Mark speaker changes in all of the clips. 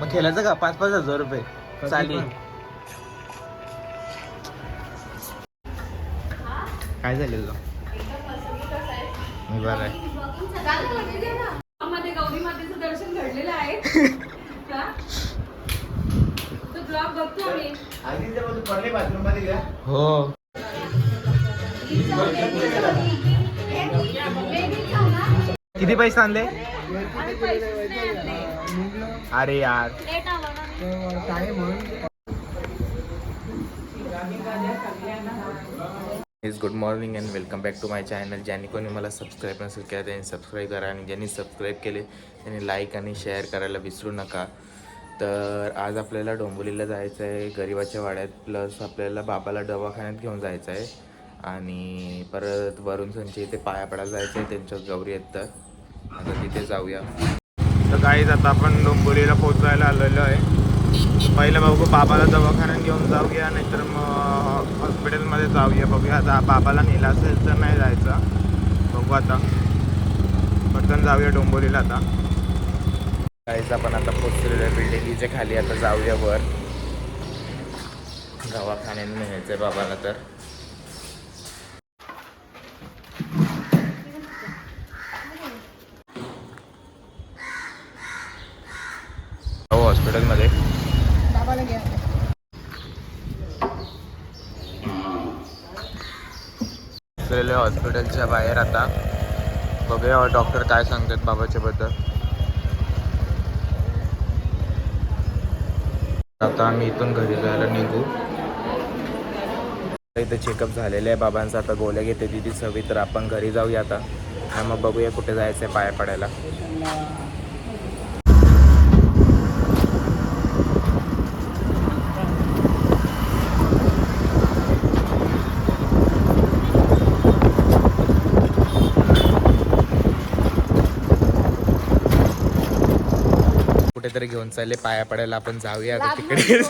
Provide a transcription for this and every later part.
Speaker 1: मग खेळायचं का? पाच पाच हजार रुपये. चालेल. काय झालं तुझं मी बरं आहे.
Speaker 2: गौरी मातेचं दर्शन घडलेलं आहे. का? तो ब्लॉग बघतो
Speaker 1: हो. किती पैसे आणले?
Speaker 2: आम्ही पैसेच नाही आणले.
Speaker 1: अरे यार. Is good morning and welcome back to my channel ज्यांनी कोणी मला सबस्क्राईब नसेल केलं त्यांनी सबस्क्राईब करा आणि ज्यांनी सबस्क्राईब केले त्यांनी लाईक आणि शेअर करायला विसरू नका. तर आज आपल्याला डोंबिवलीला जायचं आहे गरिबाच्या वाड्यात प्लस आपल्याला बाबाला दवाखान्यात घेऊन जायचं आहे आणि परत वरून संचे इथे पाया पडायला जायचं आहे त्यांच्या गौरी आहेत तर. आता तिथे जाऊया. तर काहीच आता आपण डोंबिवलीला पोचवायला आलेलो आहे. पहिलं बघू बाबाला दवाखान्यात घेऊन जाऊया नाहीतर मग हॉस्पिटलमध्ये जाऊया बघूया. आता बाबाला नेला असेल तर नाही जायचं. बघू आता. पटकन जाऊया डोंबोलीला आता. काहीच आपण आता पोचलेलो आहे बिल्डिंगीच्या खाली आता जाऊया वर. दवाखान्यात न्यायचं आहे बाबाला तर हो हॉस्पिटलमध्ये. आहे हॉस्पिटलच्या बाहेर आता बघूया डॉक्टर काय सांगतात बाबाच्या बद्दल. आता आम्ही इथून घरी जायला निघू. इथं चेकअप झालेलं आहे बाबांचा. आता गोळ्या घेते दिदी सवी तर आपण घरी जाऊया आता. मग बघूया कुठे जायचं आहे पाया पडायला. कुठेतरी घेऊन चालले पाया पडायला आपण जाऊया आता तिकडे.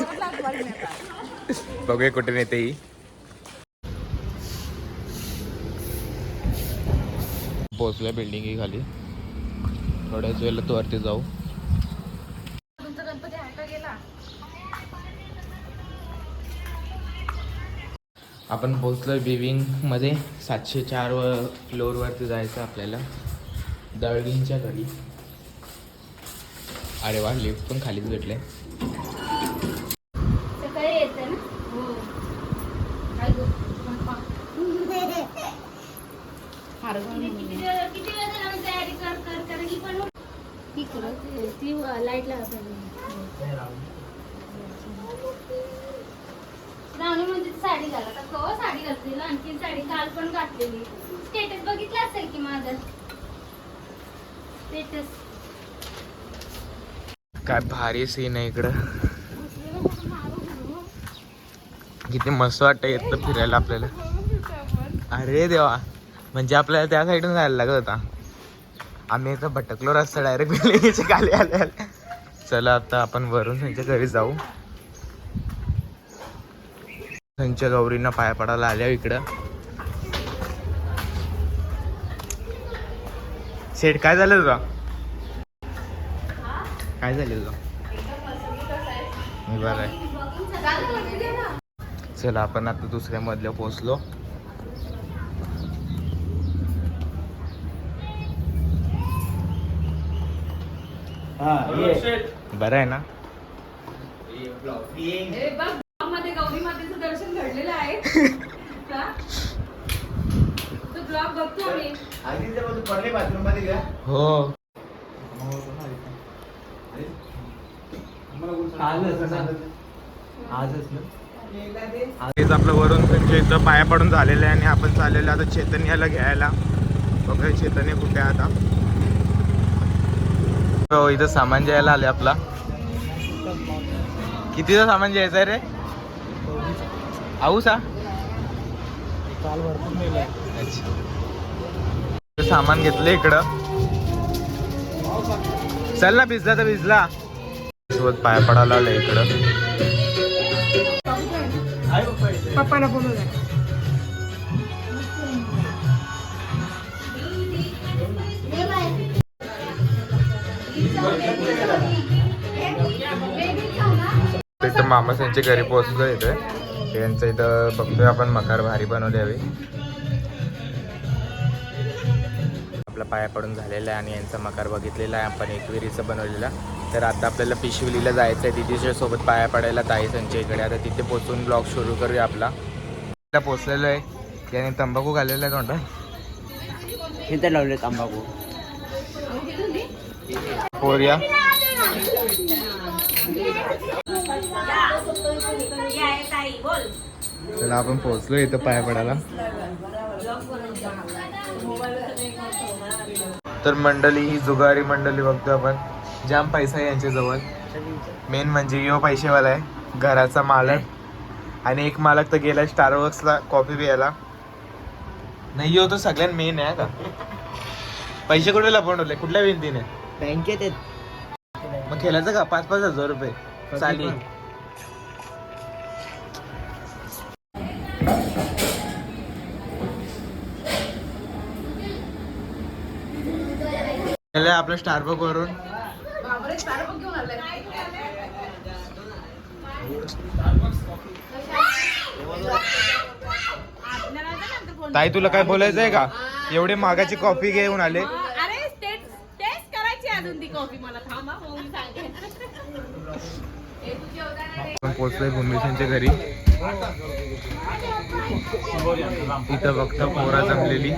Speaker 1: बघूया कुठे नेते ही. पोचलोय बिल्डिंग खाली. थोड्याच वेळेला तो वरती जाऊ. आपण पोचलोय बिविंगमध्ये. सातशे चार व फ्लोअरवरती जायचं आपल्याला. दळवींच्या घरी. अरे वा लिफ्ट पण खालीच भेटले
Speaker 2: सकाळी येते ना? हो. साडी घाला. कवा साडी घातलेली आणखी साडी काल पण घातलेली. स्टेटस बघितला असेल की माझा? स्टेटस
Speaker 1: काय भारी सीन आहे इकडं. किती मस्त वाटतं येतं फिरायला आपल्याला. अरे देवा. म्हणजे आपल्याला त्या साईडून जायला लागत होता. आम्ही इथं भटकलो रस्ता डायरेक्ट बिल्डिंगच्या खाली आले. चला आता आपण वरून त्यांच्या घरी जाऊ. त्यांच्या गौरींना पाया पडायला आल्या इकडं. शेठ काय झालं तुझा? काय झालं तुझं मी बरं आहे. चला आपण आता दुसऱ्या मधल्या पोहोचलो. बरं आहे ना?
Speaker 2: हे. बघमध्ये गौरी मातेचं दर्शन घडलेलं आहे का? आजच ब्लॉग
Speaker 1: आपलं वरून त्यांच्या इथं पाया पडून झालेलं आहे आणि आपण चाललेलं आता चेतन याला घ्यायला. बघा चेतन कुठे आहे आता. हो इथं सामान जायला आले आपला. कितीचं सामान जायचं आहे रे? आऊ सा सामान घेतलं इकडं. चल ना भिजला तर भिजला. सोबत पाया पडायला आलं इकडं.
Speaker 2: पप्पाला बोलवलं
Speaker 1: इथं मामास यांच्या घरी पोहोचलो इथे. यांचं इथं बघतोय आपण मकार भारी बनवली हवी. पाया पडून झालेला आहे आणि यांचा मकार बघितलेला आहे. आपण एकविरीचं बनवलेला. तर आता आपल्याला पिशविलीला जायचं आहे तिथे सोबत पाया पडायला ताई त्यांच्या इकडे. आता तिथे पोचून ब्लॉग सुरू करूया आपला. पोचलेलो आहे. त्याने तंबाखू घालेला आहे तोंडात
Speaker 3: इथे लावले तंबाखू.
Speaker 1: पोरिया चला आपण पोहोचलो इथं पाया पडायला. तर मंडळी ही जुगारी मंडळी बघतो आपण. जाम पैसा आहे यांच्याजवळ. मेन म्हणजे यो पैसेवाला आहे. घराचा मालक. आणि एक मालक तर गेला स्टारबक्सला कॉफी प्यायला. नाही यो तो सगळ्यात मेन आहे का? पैसे कुठे लपवले कुठल्या विनंतीने
Speaker 3: बँकेत आहेत.
Speaker 1: मग खेळायचं का? पाच पाच हजार रुपये. चालेल. आपलं स्टारबक वरून. ताई तुला काय बोलायचं आहे का? एवढे मागाची कॉफी घेऊन आले.
Speaker 2: अरे टेस्ट टेस्ट करायची अजून ती कॉफी मला. थांबा मग मी सांगेन तुझे उदाहरण आहे.
Speaker 1: आपण पोचलोय भूमिसेनच्या घरी. इथं बघता पोरा जमलेली.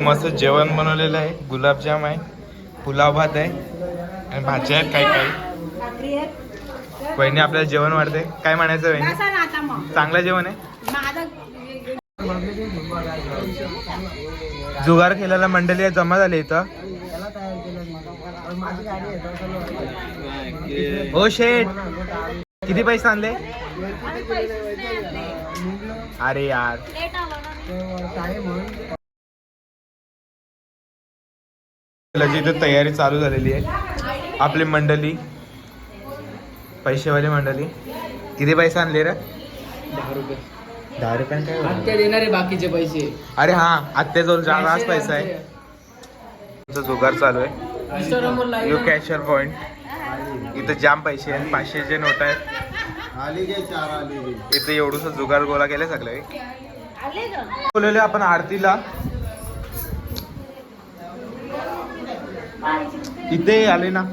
Speaker 1: मस्त जेवण बनवलेलं आहे. गुलाबजाम आहे पुलाव भात आहे आणि भाज्या आहेत काही काही. वहिनी आपल्याला जेवण वाढते काय म्हणायचं वहिनी? चांगलं जेवण आहे?
Speaker 2: माझं
Speaker 1: जुगार खेळायला मंडळी जमा झाली इथं. हो शेठ किती पैसे आणले? अरे यार. इथं तयारी चालू झालेली आहे. आपली मंडळी पैसेवाली मंडळी किती पैसे आणले रे?
Speaker 3: दहा रुपये.
Speaker 1: दहा रुपयाने काय होणार?
Speaker 3: आत्या देणार आहे बाकीचे पैसे.
Speaker 1: अरे हा आत्याजवळ जाणारच पैसा आहे. तुमचा जुगार चालू आहे. यू कॅशर पॉइंट इथं जाम पैसे आहेत पाचशेचे नोट आहेत. इथं एवढूस जुगार गोळा केले सगळे. बोलवले आपण आरतीला. इथे आले ना.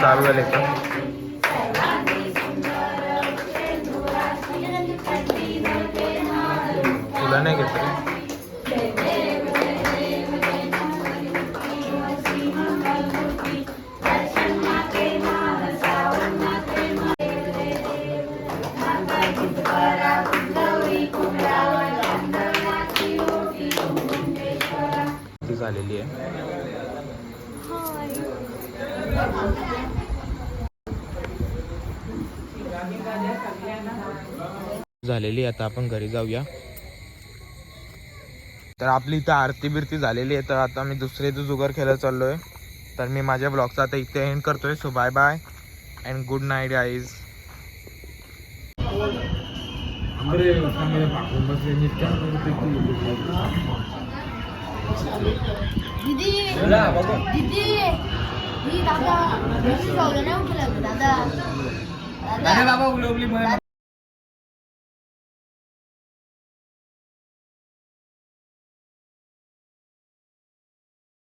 Speaker 1: चालू झाले का? तुला नाही घेतलं झालेली आहे. झालेली आता आपण घरी जाऊया. तर आपली इथं आरती बिरती झालेली आहे तर आता मी दुसरे इथं जुगार खेळायला चाललोय. तर मी माझ्या ब्लॉगचा आता इथे एंड करतोय so bye bye and good night eyes
Speaker 4: दीदी दीदी ही दादा नाही उठलं दादा
Speaker 3: दादा. बाबा उलवली म्हण.